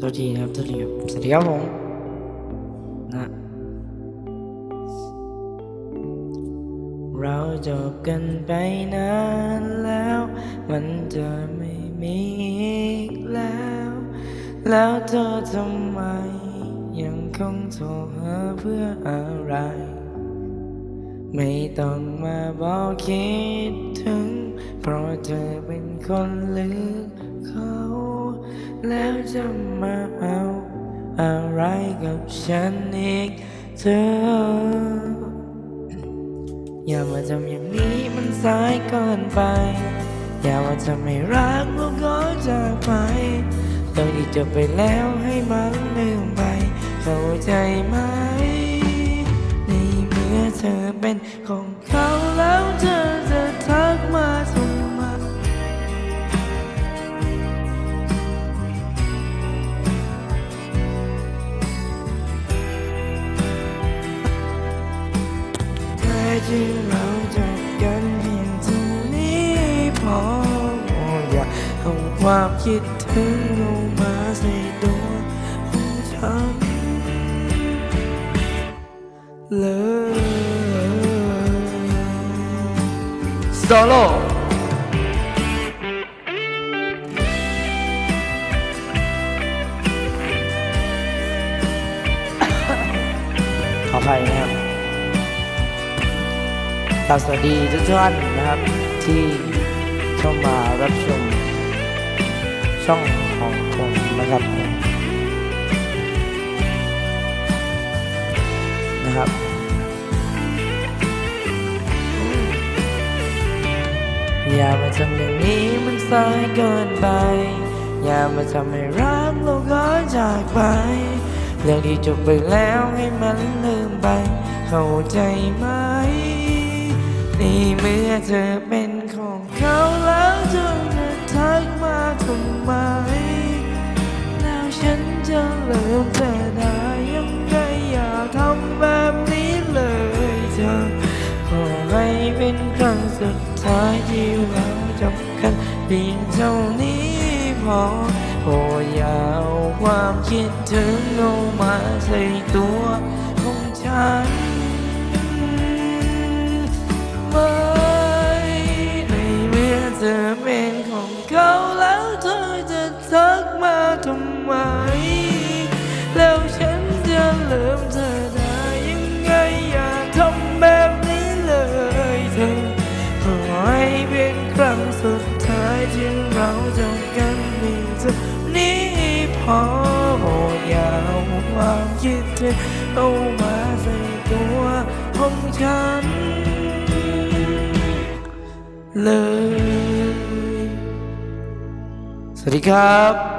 สวัสดีครับสวัสดีครับสวัสดีครับผมนะเราจบกันไปนานแล้ว มันจะไม่มีอีกแล้ว แล้วเธอทำไม ยังคงโทรหาเพื่ออะไร ไม่ต้องมาบอกคิดถึง เพราะเธอเป็นคนลืมเขาแล้ว จะมาเอาอะไรกับฉันอีกเธอ อย่ามาทำอย่างนี้มันสายเกินไป อย่ามาทำให้รักแล้วก็จากไปเรื่องที่จบไปแล้วให้มันลืมไป เข้าใจไหม ในเมื่อเธอเป็นของเขา ท้จริงเราจบกันเพียงเท่านี้พออย่าเอาความคิดถึงเอามาใส่ตัวของฉันเลยโซโล่ขออภัยนะครับ ครับสวัสดีทุกท่านนะครับที่เข้ามารับชมช่องของผมนะครับนะครับอย่ามาทำอย่างนี้มันสายเกินไป อย่ามาทำให้รักเราก็จากไปเรื่องที่จบไปแล้วให้มันลืมไป เข้าใจไหม นเมื่อเธอเป็นของเขาแล้วเธอจะทักมาทำไม แล้วฉันจะเลิมเธอได้ยังไงอย่าทำแบบนี้เลยเธอ ขอให้เป็นครั้งสุดท้ายที่เราจบกันเพียงเท่านี้พอโอ้อยาเอาความคิดถึงเอามาใส่ตัวของฉัน ลิมเธอได้ยังไงอย่าทำแบบนี้เลยเธอขอให้เป็นครั้งสุดท้ายที่เราจบกันเพียงเท่านี้พอโอ้ย่าเอาความคิดถึงเอามาใส่ตัวของฉันเลยสวัสดีครับ